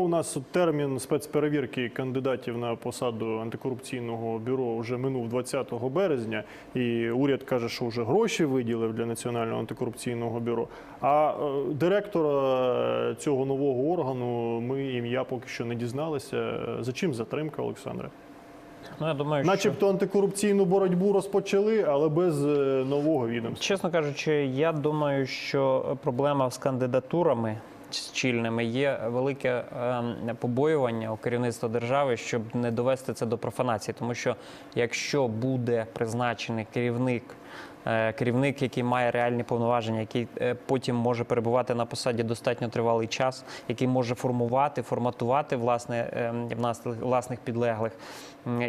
У нас термін спецперевірки кандидатів на посаду антикорупційного бюро вже минув 20 березня, і уряд каже, що вже гроші виділив для національного антикорупційного бюро. А е, директора цього нового органу ми ім'я поки що не дізналися. За чим затримка, Олександре? Ну, я думаю, що... Начебто антикорупційну боротьбу розпочали, але без е, нового відомства. Чесно кажучи, я думаю, що проблема з кандидатурами чільними є велике ем, побоювання у керівництва держави, щоб не довести це до профанації. Тому що якщо буде призначений керівник, керівник, який має реальні повноваження, який е, потім може перебувати на посаді достатньо тривалий час, який може формувати, форматувати власне ем, власних- підлеглих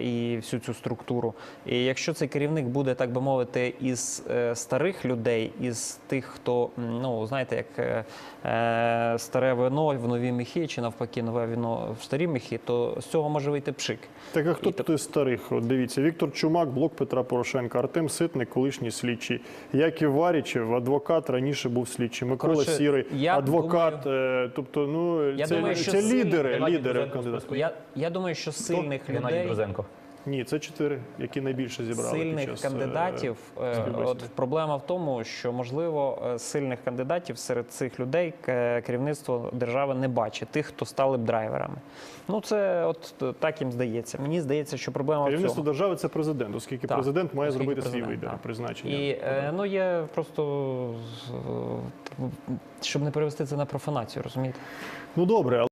і всю цю структуру. І якщо цей керівник буде, так би мовити, із е, старих людей, із тих, хто ну знаєте, як е, е, старе вино в нові міхи, чи навпаки, нове вино в старі міхи, то з цього може вийти пшик. Так а хто І тут із старих? От дивіться, Віктор Чумак, блок Петра Порошенка, Артем Ситник, колишній слідчий, Яків Варічев, адвокат, раніше був слідчий, Микола Короче, Сірий, я адвокат. Думаю, тобто, ну Я це, думаю, що це сильний лідери, лідери. Я, я думаю, що сильних Хто? людей. Друзенко. Ні, це чотири, які найбільше зібрали під Сильних час, е, кандидатів, е, от проблема в тому, що можливо е, сильних кандидатів серед цих людей керівництво держави не бачить тих, хто стали б драйверами. Ну це от так їм здається. Мені здається, що проблема в Керівництво цьому. держави це президент, оскільки Так, президент має оскільки зробити свій вибір так. призначення. І е, ну є просто щоб не перевести це на профанацію, розумієте? Ну добре,